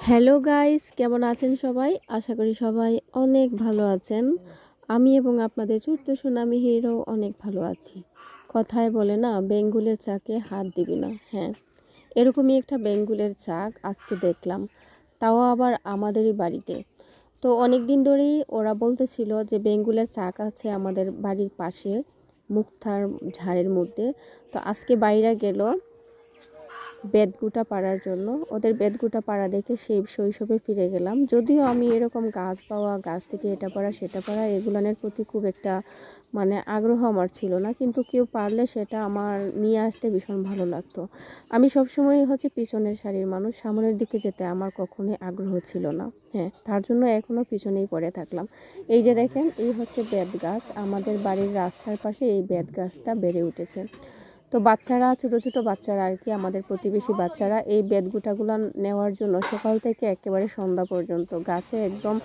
Hello guys কেমন আছেন সবাই? আশা করি সবাই অনেক ভালো আছেন। আমি এবং আপনাদের ছোট্ট সুনামি হিরো অনেক ভালো আছি। কথায় বলে না, বেঙ্গুলের চাকে হাত দিবি না। হ্যাঁ এরকমই একটা বেঙ্গুলের চাক আজকে দেখলাম। তাও আবার আমাদেরই বাড়িতে। তো অনেক দিন ধরেই ওরা বলতেছিল যে বেঙ্গুলের চাক আছে আমাদের বাড়ির পাশে, মুক্তার ঝাড়ের মধ্যে। তো আজকে বাইরে গেল। বেদগুটা পাড়ার জন্য। ওদের বেদগুটা পাড়া দেখে সেই শৈশবে ফিরে গেলাম। যদিও আমি এরকম গাছ পাওয়া, গাছ থেকে এটা পাড়া, সেটা পাড়া, এগুলানের প্রতি খুব একটা মানে আগ্রহ আমার ছিল না। কিন্তু কেউ পারলে সেটা আমার নিয়ে আসতে ভীষণ ভালো লাগতো। আমি সবসময় হচ্ছে পিছনের সারির মানুষ। সামনের দিকে যেতে আমার কখনোই আগ্রহ ছিল না। হ্যাঁ তার জন্য এখনও পিছনেই পড়ে থাকলাম। এই যে দেখেন, এই হচ্ছে বেদ গাছ আমাদের বাড়ির রাস্তার পাশে এই বেদ গাছটা বেড়ে উঠেছে। তো বাচ্চারা, ছোট ছোট বাচ্চারা আর কি, আমাদের প্রতিবেশী বাচ্চারা এই বেদগুটাগুলো নেওয়ার জন্য সকাল থেকে একেবারে সন্ধ্যা পর্যন্ত গাছে একদম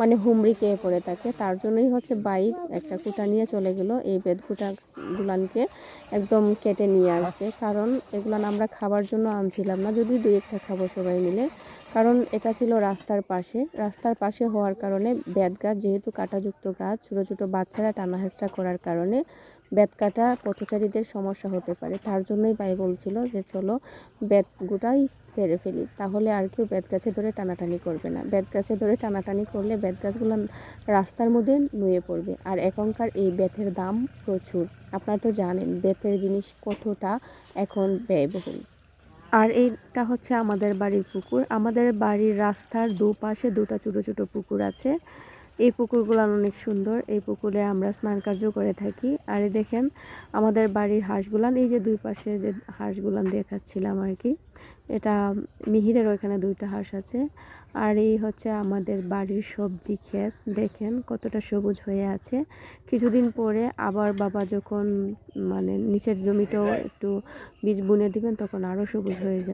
মানে হুমড়ি খেয়ে পড়ে থাকে। তার জন্যই হচ্ছে বাইক একটা কুটা নিয়ে চলে গেল এই বেদকুটাগুলানকে একদম কেটে নিয়ে আসবে। কারণ এগুলান আমরা খাবার জন্য আনছিলাম না যদি দুই একটা খাব সবাই মিলে। কারণ এটা ছিল রাস্তার পাশে। রাস্তার পাশে হওয়ার কারণে বেদ গাছ যেহেতু কাটাযুক্ত গাছ, ছোটো ছোটো বাচ্চারা টানা করার কারণে বেত কাটা পথচারীদের সমস্যা হতে পারে। তার জন্যই ভাই বলছিল যে, চলো বেত গোটাই পেরে ফেলি। তাহলে আর কেউ বেত গাছে ধরে টানাটানি করবে না। বেত গাছে ধরে টানাটানি করলে বেত গাছগুলো রাস্তার মধ্যে নুয়ে পড়বে। আর এখনকার এই বেতের দাম প্রচুর। আপনারা তো জানেন, বেতের জিনিস কতটা এখন ব্যয়বহুল। আর এইটা হচ্ছে আমাদের বাড়ির পুকুর। আমাদের বাড়ির রাস্তার দুপাশে দুটা ছোটো ছোটো পুকুর আছে। এই পুকুরগুলো অনেক সুন্দর। এই পুকুরে আমরা স্নান কার্য করে থাকি। আর দেখেন, আমাদের বাড়ির হাঁসগুলান, এই যে দুই পাশে যে হাঁসগুলান দেখাচ্ছিলাম আর কি, এটা মিহিরের ওইখানে দুইটা হাঁস আছে। আর এই হচ্ছে আমাদের বাড়ির সবজি ক্ষেত। দেখেন, কতটা সবুজ হয়ে আছে। কিছুদিন পরে আবার বাবা যখন মানে নিচের জমিটাও একটু বীজ বুনে দিবেন, তখন আরও সবুজ হয়ে যায়